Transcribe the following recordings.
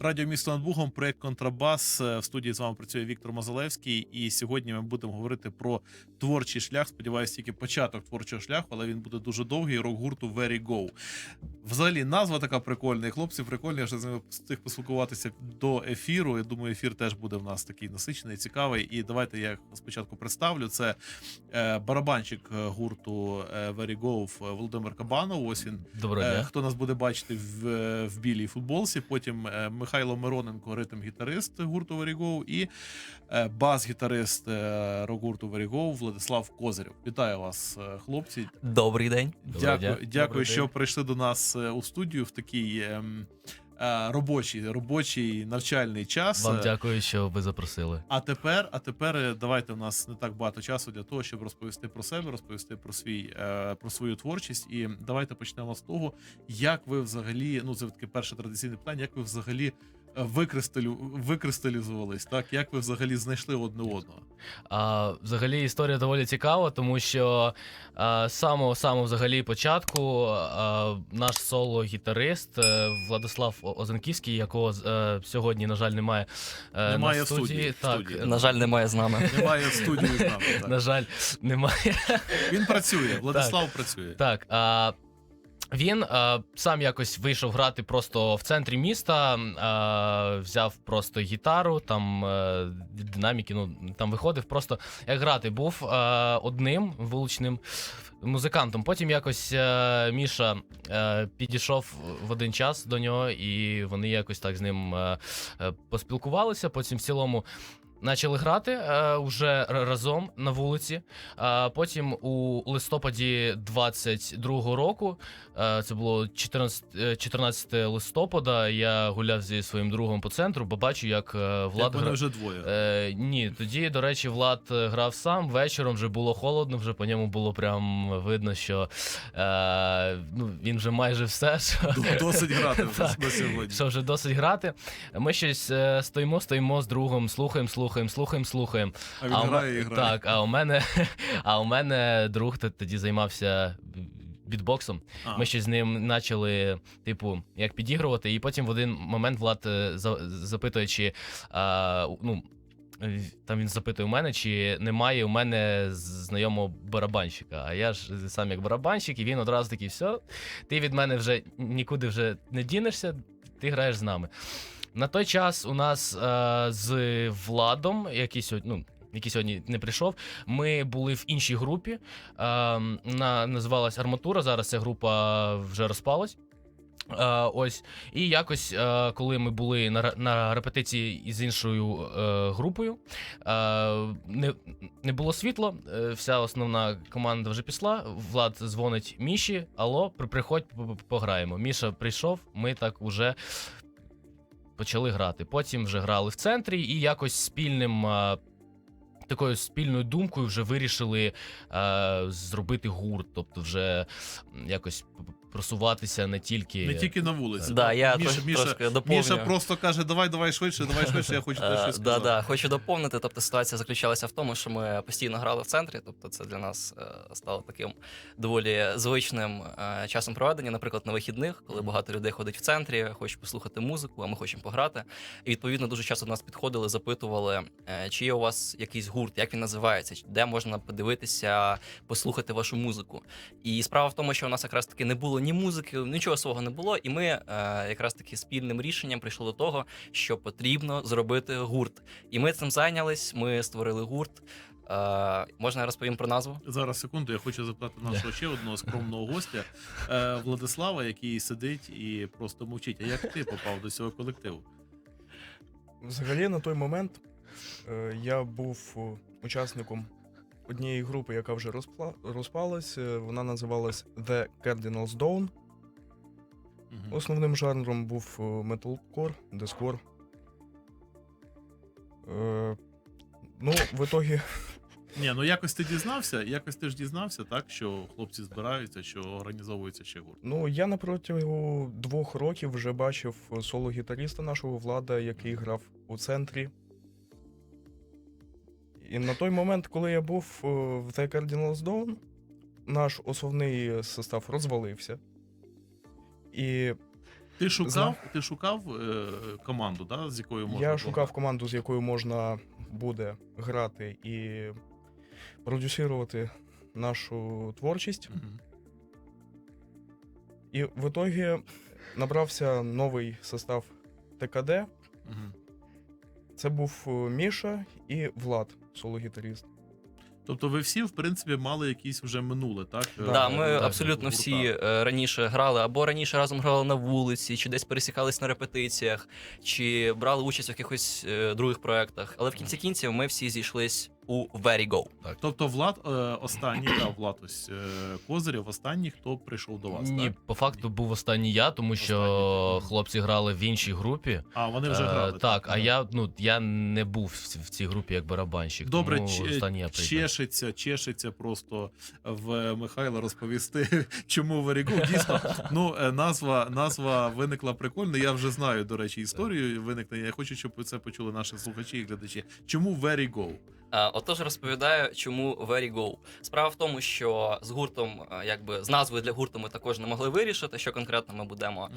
Радіо місто над Бугом, проект Контрабас. Е, В студії з вами працює Віктор Мозалевський. І сьогодні ми будемо говорити про творчий шлях. Сподіваюся, тільки початок творчого шляху, але він буде дуже довгий. Рок гурту Very Go. Взагалі, назва така прикольна. І хлопці прикольні. Я вже з ними встиг поспілкуватися до ефіру. Я думаю, ефір теж буде в нас такий насичений, цікавий. І давайте я спочатку представлю. Це е, барабанщик е, гурту Very Go Володимир Кабанов. Ось він Доброго дня. Хто нас буде бачити в, в білій футболці? Потім е, Михайло Мироненко, ритм-гітарист гурту Верігов і е, бас-гітарист е, рок-гурту Верігоу Владислав Козирєв. Вітаю вас, е, хлопці. Добрий день. Дякую, Добрий дякую, день. що прийшли до нас у студію в такий ем, е, робочий, робочий навчальний час. Вам Е, дякую, що ви запросили. а тепер, а тепер е, давайте у нас не так багато часу для того, щоб розповісти про себе, розповісти про свій е, про свою творчість. І давайте почнемо з того, як ви взагалі, ну це таке перше традиційне питання, як ви взагалі е, викристалю, викристалізувались, так як ви взагалі знайшли одне одного? А, взагалі історія доволі цікава, тому що з самого самого взагалі початку а, наш соло-гітарист е, Владислав О- Озанківський, якого е, сьогодні, на жаль, немає, е, Немає на в студії, Так, студії. На жаль, немає з нами. Немає в студії з нами. Так. на жаль, немає. Він працює, Владислав працює. Так. А, він а, сам якось вийшов грати просто в центрі міста, а, взяв просто гітару, там е, динаміки, ну там виходив просто як грати. Був а, одним вуличним музикантом. Потім якось е, Міша е, підійшов в один час до нього, і вони якось так з ним е, е, поспілкувалися. Потім в цілому. Почали грати е, вже разом на вулиці. А потім у листопаді 22-го року, е, це було 14, е, 14 листопада. Я гуляв зі своїм другом по центру, бо бачу, як е, Влад Як гра... вже двоє. Е, ні, тоді, до речі, Влад е, грав сам. Вечором вже було холодно, вже по ньому було прям видно, що е, ну, він вже майже все. Що... Досить грати вже на сьогодні. Що вже досить грати. Ми щось е, стоїмо, стоїмо з другом, слухаємо, слухаємо, слухаємо, слухаємо. слухаємо. А він у ме- грає і грає. Так, а у мене, а у мене друг тоді займався бітбоксом. А. Ми ще з ним почали, типу, як підігрувати, і потім в один момент Влад е, за- запитує, чи а, ну. Там він запитує у мене, чи немає у мене знайомого барабанщика. А я ж сам як барабанщик, і він одразу такий, все, ти від мене вже нікуди вже не дінешся, ти граєш з нами. На той час у нас е, з Владом, який сьогодні, ну, який сьогодні не прийшов, ми були в іншій групі. Е, на, називалась Арматура. Зараз ця група вже розпалась. Е, ось, і якось, е, коли ми були на, на репетиції із іншою е, групою, е, не, не було світла, е, вся основна команда вже пішла. Влад дзвонить Міші, алло, приходь, пограємо. Міша прийшов, ми так уже почали грати. Потім вже грали в центрі і якось спільним. е, Такою спільною думкою вже вирішили е, зробити гурт, тобто вже якось просуватися не тільки Не тільки на вулиці. Да, я Міша, трошки, Міша, трошки доповню. Міша просто каже: давай, давай швидше, давай швидше, я хочу Е, щось да, сказати. да. Хочу доповнити. Тобто ситуація заключалася в тому, що ми постійно грали в центрі. Тобто, це для нас е, стало таким доволі звичним е, часом проведення, наприклад, на вихідних, коли багато людей ходить в центрі, хочуть послухати музику, а ми хочемо пограти. І відповідно дуже часто до нас підходили, запитували, чи є у вас якийсь гурт, як він називається, де можна подивитися, послухати вашу музику. І справа в тому, що у нас якраз таки не було ні музики, нічого свого не було. І ми е, якраз таки спільним рішенням прийшли до того, що потрібно зробити гурт. І ми цим зайнялись. Ми створили гурт. Е, можна я розповім про назву? Зараз секунду, я хочу запитати нашого ще одного скромного гостя е, Владислава, який сидить і просто мовчить. А як ти попав до цього колективу? Взагалі, на той момент е, я був е, учасником однієї групи, яка вже розпла... розпалась. Е, Вона називалась The Cardinals Dawn. Мгм. Основним жанром був е, металкор, дескор. Е, ну, в ітогі, Ні, ну якось ти дізнався, якось ти ж дізнався, так що хлопці збираються, що організовується ще гурт. ну, я на протягу двох років вже бачив соло-гітаріста нашого влада, який грав у центрі. І на той момент, коли я був е, в The Cardinals Dawn, наш основний состав розвалився. І Ти шукав, Зна- ти шукав е, команду, да, з якою можна Я шукав команду, з якою можна буде грати і продюсувати нашу творчість. Мгм. І в итоге набрався новий состав ТКД. Мгм. Це був е, Міша і Влад, соло-гітаріст. Тобто ви всі, в принципі, мали якісь вже минуле, так? Да, Е, Да, Так, ми так, абсолютно всі гурта. раніше грали або раніше разом грали на вулиці, чи десь пересікались на репетиціях, чи брали участь в якихось е, других проєктах. Але в кінці кінців ми всі зійшлись у Very Go. Тобто Влад е, останній, да, Влад ось е, Козирєв, останній, хто прийшов до вас, Ні, так? по факту був останній я, тому що Останній, так. хлопці грали в іншій групі. А, вони вже Е, грали. так, а я ну я не був в в цій групі як барабанщик. Добре, тому ч- останній я прийшов. чешеться, чешеться просто в Михайла розповісти, чому Варігу. Дійсно, ну е, назва, назва виникла прикольно. Я вже знаю, до речі, історію виникнення. Я хочу, щоб ви це почули наші слухачі і глядачі. Чому Very Go? Е, Отож, розповідаю, чому Very Go. Справа в тому, що з гуртом, е, якби з назвою для гурту ми також не могли вирішити, що конкретно ми будемо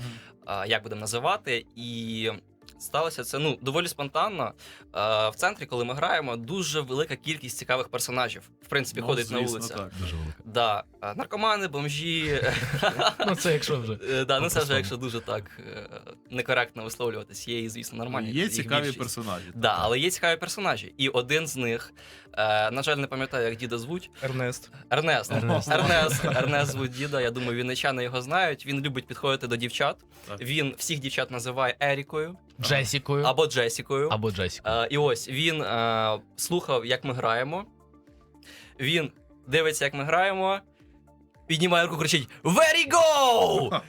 а, як будемо називати. І сталося це ну доволі спонтанно. А, в центрі, коли ми граємо, дуже велика кількість цікавих персонажів. В принципі, Ну, ходить на звісно, вулицях. Так. Дуже велика. Да, наркомани, бомжі. Ну це якщо вже. Е, Да, ну це вже якщо дуже так е, некоректно висловлюватись. Є і, звісно, нормальні. Є цікаві персонажі. Да, але є цікаві персонажі. І один з них, е, на жаль, не пам'ятаю, як діда звуть. Ернест. Ернест. Ернест. Ернест. Ернест звуть діда. Я думаю, вінничани його знають. Він любить підходити до дівчат. Він всіх дівчат називає Ерікою Джесікою або Джесікою. або Джесікою. Е, і ось він е, слухав, як ми граємо. Він дивиться, як ми граємо. Піднімає руку, кричить: Very go!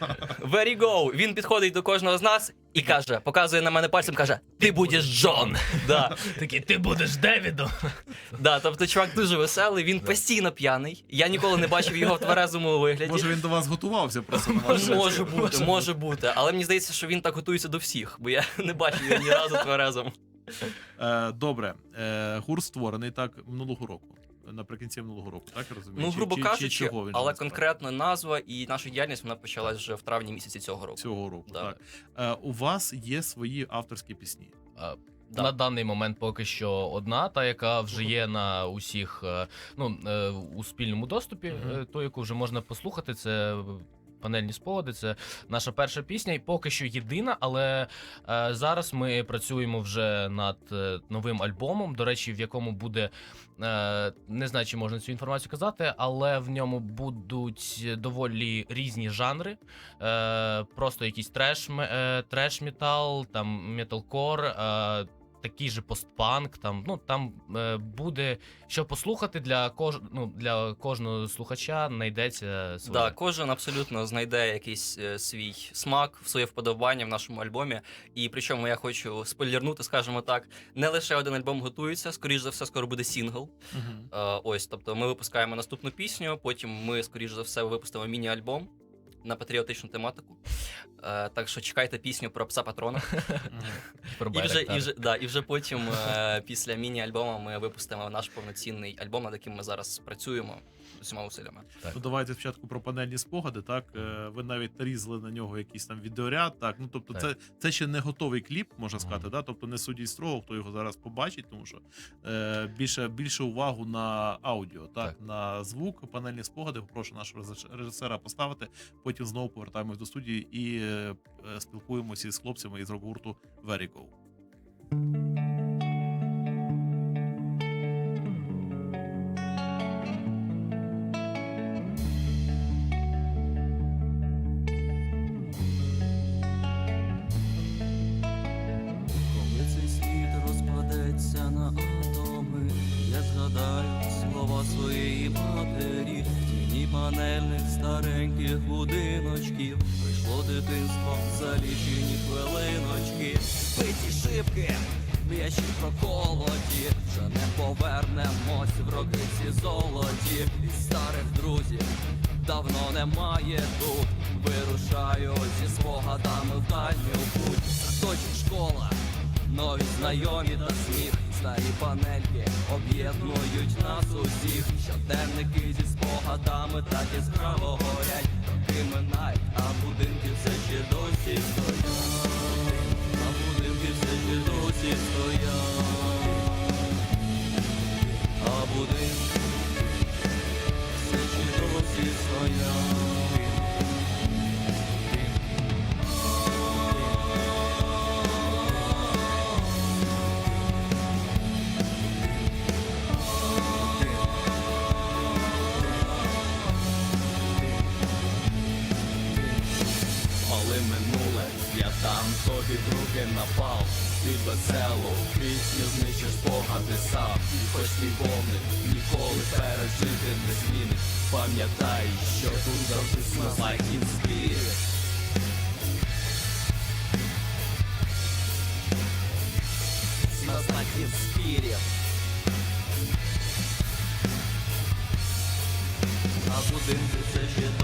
Very go! Він підходить до кожного з нас і каже, показує на мене пальцем, каже: Ти будеш Джон. Да. Такий, ти будеш Девідом. Да, тобто чувак дуже веселий, він постійно п'яний. Я ніколи не бачив його в тверезому вигляді. Може він до вас готувався просто ваш Може бути, може бути. Але мені здається, що він так готується до всіх, бо я не бачив його ні разу тверезом. Е, Добре, е, гурт створений так минулого року. Наприкінці минулого року, так я розумію? Ну, грубо чи- кажучи, чи чого він але конкретна конкретно назва і наша діяльність вона почалась вже в травні місяці цього року. цього року. Да. Так. Е, у вас є свої авторські пісні. А, Да. На даний момент поки що одна, та яка вже є на усіх, е, ну е, у спільному доступі, Мгм. е, ту, яку вже можна послухати, це. Панельні спогади, це наша перша пісня, і поки що єдина. Але е, зараз ми працюємо вже над е, новим альбомом. До речі, в якому буде е, не знаю, чи можна цю інформацію казати, але в ньому будуть доволі різні жанри. Е, просто якийсь треш, е, треш метал, там металкор, е, такий же постпанк. Там ну там е, буде що послухати для кож... ну, для кожного слухача. Знайдеться своє. Да, кожен абсолютно знайде якийсь е, свій смак, своє вподобання в нашому альбомі. І причому я хочу спойлернути, скажімо так, не лише один альбом готується, скоріш за все, скоро буде сінгл. Е, ось, тобто ми випускаємо наступну пісню, потім ми, скоріш за все, випустимо міні-альбом на патріотичну тематику. Е, так що чекайте пісню про пса патрона. І вже, так. і, вже, да, і вже потім, е, після міні-альбому, ми випустимо наш повноцінний альбом, над яким ми зараз працюємо усіма усиллями. Ну, давайте спочатку про панельні спогади. Так е, ви навіть нарізали на нього якийсь там відеоряд. Так, ну тобто, Так. це, це ще не готовий кліп, можна сказати. Да? Тобто не судіть строго, хто його зараз побачить, тому що е, більше, більше увагу на аудіо, так, Так. на звук, панельні спогади. Попрошу нашого режисера поставити. Потім знову повертаємось до студії і е, спілкуємося з хлопцями із рок-гурту Very Go. Панельних стареньких будиночків. Прийшло дитинство за лічені хвилиночки, биті шибки, м'ячі проколоті, вже не повернемось в роки ці золоті, і старих друзів давно немає тут. Вирушаю зі спогадами в дальню путь. Садочок школа, нові знайомі та сміх, старі панельки об'єднують нас усіх. Щоденники зі спогадами так яскраво горять. роки минають, а будинки все ще досі стоять. А будинки все ще досі стоять. А будинки все ще досі стоять. Друге напал Ти весело, пісню знищиш спогади сам хоч твій вогник ніколи пережити не змінить Пам'ятай, що тут завжди in spirit Smells like А будинки все ще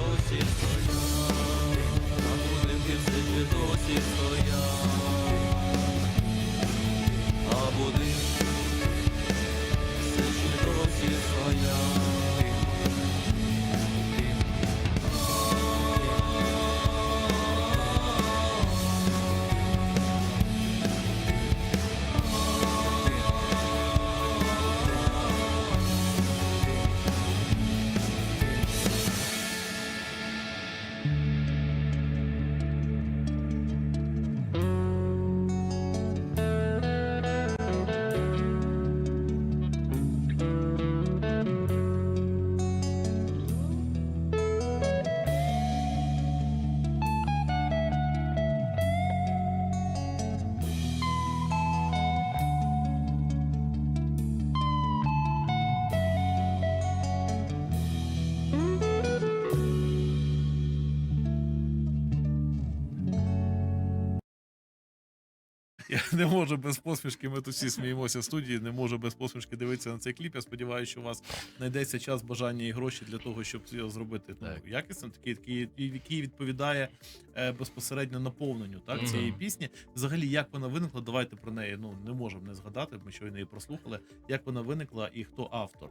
не можу без посмішки. Ми тут всі сміємося в студії. Не можу без посмішки дивитися на цей кліп. Я сподіваюся, що у вас знайдеться час, бажання і гроші для того, щоб його зробити ну, якісно, такий, такий, який відповідає е, безпосередньо наповненню так, Мгм. цієї пісні. Взагалі, як вона виникла? Давайте про неї ну не можемо не згадати. Ми щойно її прослухали. Як вона виникла і хто автор?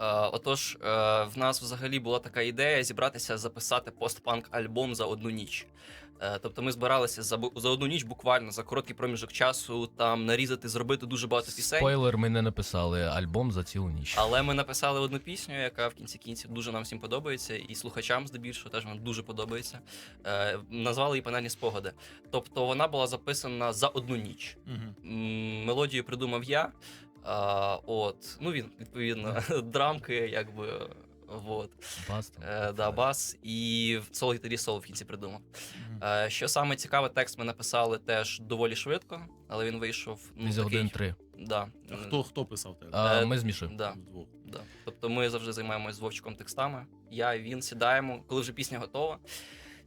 Е, Отож, е, в нас взагалі була така ідея зібратися записати постпанк альбом за одну ніч. Е, Тобто ми збиралися за, за одну ніч, буквально за короткий проміжок часу, там нарізати, зробити дуже багато пісень. Спойлер, ми не написали альбом за цілу ніч. Але ми написали одну пісню, яка в кінці кінців дуже нам всім подобається, і слухачам здебільшого теж нам дуже подобається. Е, назвали її панельні спогади. Тобто вона була записана за одну ніч. Угу. Мелодію придумав я. А, от, ну він відповідно драмки, якби. Вот. Бас, там, Е, да, бас і соло гітарі соло в кінці придумав. Е, що саме цікаве, текст ми написали теж доволі швидко, але він вийшов. Ну, за такий, годин три. Да, А хто хто писав те? А, Е, ми з Мішою. Да, Вдвох. да. Тобто ми завжди займаємось з Вовчиком текстами. Я і він сідаємо, коли вже пісня готова.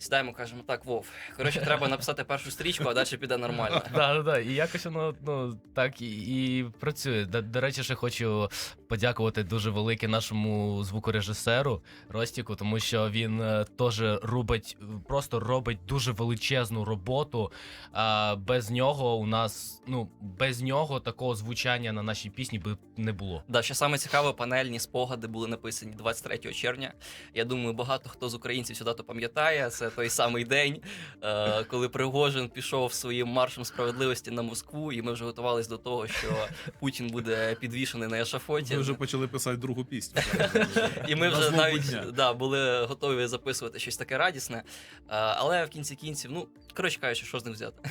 Сідаємо, кажемо, так, Вов, коротше, треба написати першу стрічку, а далі піде нормально. Да, да, да. І якось воно ну так і, і працює. До, до речі, ще хочу подякувати дуже велике нашому звукорежисеру Ростіку, тому що він е, теж робить, просто робить дуже величезну роботу. А без нього у нас, ну без нього такого звучання на нашій пісні би не було. Да, що саме цікаве, панельні спогади були написані 23 червня. Я думаю, багато хто з українців сюди то пам'ятає. Це той самий день, е, коли Пригожин пішов своїм маршем справедливості на Москву, і ми вже готувалися до того, що Путін буде підвішений на ешафоті. Ми вже почали писати другу пісню. І ми вже навіть да, були готові записувати щось таке радісне. Е, але в кінці кінців, ну коротше кажучи, що з ним взяти.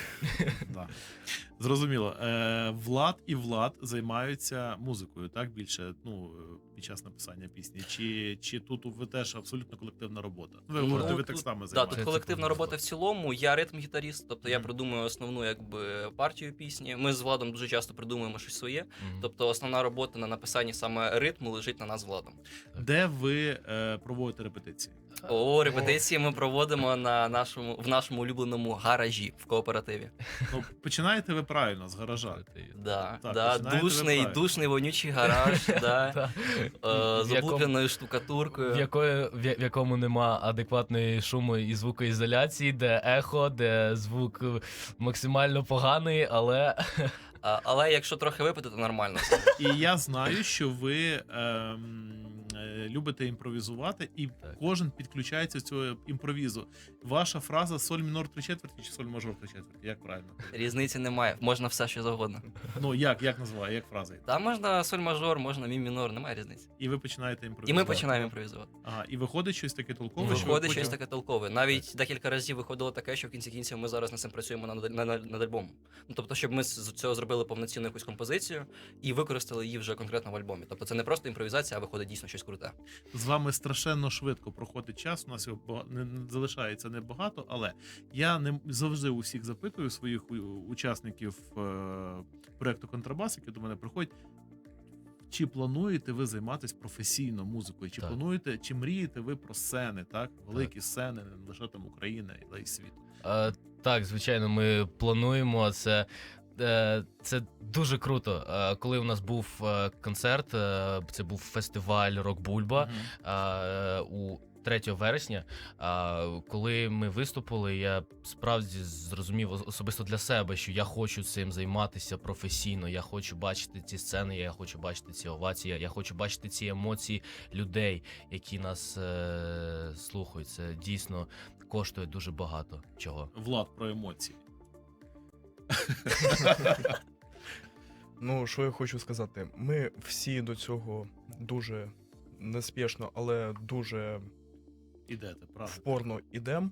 Зрозуміло. Е, Влад і Влад займаються музикою, так більше ну е, під час написання пісні. Чи, чи тут ви теж абсолютно колективна робота? Ви Ну, говорите, ви тут- текстами Да, тут колективна робота в цілому. Я ритм-гітаріст, тобто я Мгм. придумую основну якби партію пісні. Ми з Владом дуже часто придумуємо щось своє. Мгм. Тобто основна робота на написанні саме ритму лежить на нас з Владом. Де ви е, проводите репетиції? О, репетиції ми проводимо на нашому в нашому улюбленому гаражі в кооперативі. Ну, починаєте ви правильно з гаража. Да, Так, да, починаєте ви душний, правильно. душний вонючий гараж, да, е, В якому- облупленою штукатуркою. В, якої, в, я- в якому нема адекватної шуму і звукоізоляції, де ехо, де звук е, максимально поганий, але А, але якщо трохи випити, то нормально. І я знаю, що ви ем, любите імпровізувати, і Так. кожен підключається до цього імпровізу. Ваша фраза соль мінор три четверті чи соль мажор три четверті? Як правильно? Різниці немає, можна все що завгодно. Ну як, як називає, як фраза? Там можна соль мажор, можна мі мінор, немає різниці. І ви починаєте І ми починаємо імпровізувати. Ага, і виходить щось таке толкове. що ви Виходить потім- щось таке толкове. Навіть декілька разів виходило таке, що в кінці кінців ми зараз над цим працюємо над, над, над альбомом. Ну тобто, щоб ми з цього зробили повноцінну якусь композицію і використали її вже конкретно в альбомі. Тобто це не просто імпровізація, а виходить дійсно щось круте. з вами страшенно швидко проходить час. У нас його не, залишається небагато, але я не завжди у всіх запитую своїх учасників е, проекту Контрабас, які до мене приходять. Чи плануєте ви займатися професійно музикою? Чи Так. плануєте, чи мрієте ви про сцени, так? Великі сцени, не лише там Україна, але й світ. Е, так, звичайно, ми плануємо це. Е, Це дуже круто. Е, Коли у нас був е, концерт, це був фестиваль Рок Бульба у 3 вересня. Коли ми виступили, я справді зрозумів особисто для себе, що я хочу цим займатися професійно. Я хочу бачити ці сцени, я хочу бачити ці овації, я хочу бачити ці емоції людей, які нас слухають. Це дійсно коштує дуже багато чого. Влад про емоції. Ну, що я хочу сказати, ми всі до цього дуже неспішно, але дуже Ідете, правда? впорно ідемо.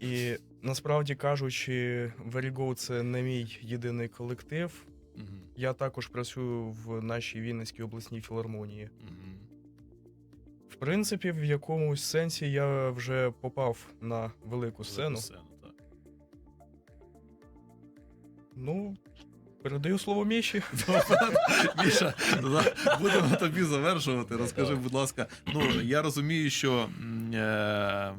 І насправді кажучи, Very Go це не мій єдиний колектив. Мгм. Я також працюю в нашій Вінницькій обласній філармонії. Мгм. В принципі, в якомусь сенсі я вже попав на велику сцену. Сцену, Ну, передаю слово Міші. Міша, будемо тобі завершувати. Розкажи, будь ласка. Ну я розумію, що е,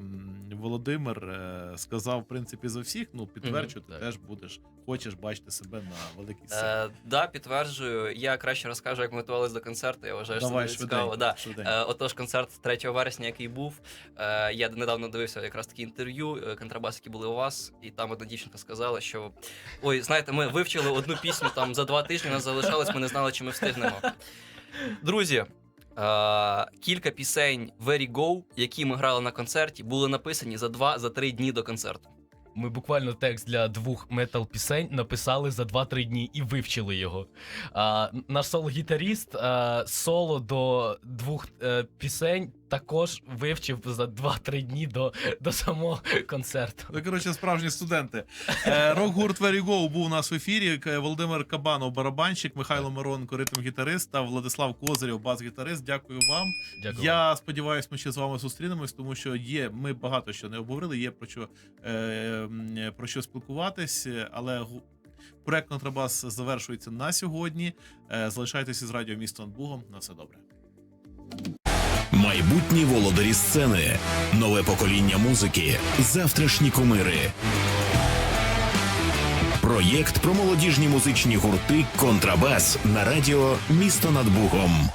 Володимир е, сказав в принципі за всіх. Ну підтверджую, ти теж будеш, хочеш бачити себе на великій сцені. Е, да, підтверджую. Я краще розкажу, як ми готувалися до концерту. Я вважаю, що це цікаво. Да. Е, Отож, концерт 3 вересня, який був. е, Я недавно дивився якраз такі інтерв'ю, контрабас, які були у вас, і там одна дівчинка сказала, що ой, знаєте, ми вивчили одну пісню там за два тижні, нас залишалось, ми не знали, чи ми встигнемо. Друзі. Е, Кілька пісень Very Go, які ми грали на концерті, були написані за два за три дні до концерту. Ми буквально текст для двох метал пісень написали за 2-3 дні і вивчили його. А, наш соло-гітаріст а, соло до двох е, пісень також вивчив за 2-3 дні до, до самого концерту. Ну, коротше, справжні студенти. Е, Рок-гурт Very Go був у нас в ефірі. Володимир Кабанов, барабанщик, Михайло Мироненко, ритм-гітарист та Владислав Козирєв, бас-гітарист. Дякую вам. Дякую. Я сподіваюся, ми ще з вами зустрінемось, тому що є. Ми багато що не обговорили. Є про що е, про що спілкуватись, але проект Контрабас завершується на сьогодні. Е, залишайтеся з радіо місто над Бугом. На все добре. Майбутні володарі сцени, нове покоління музики, завтрашні кумири. Проєкт про молодіжні музичні гурти Контрабас на радіо Місто над Бугом.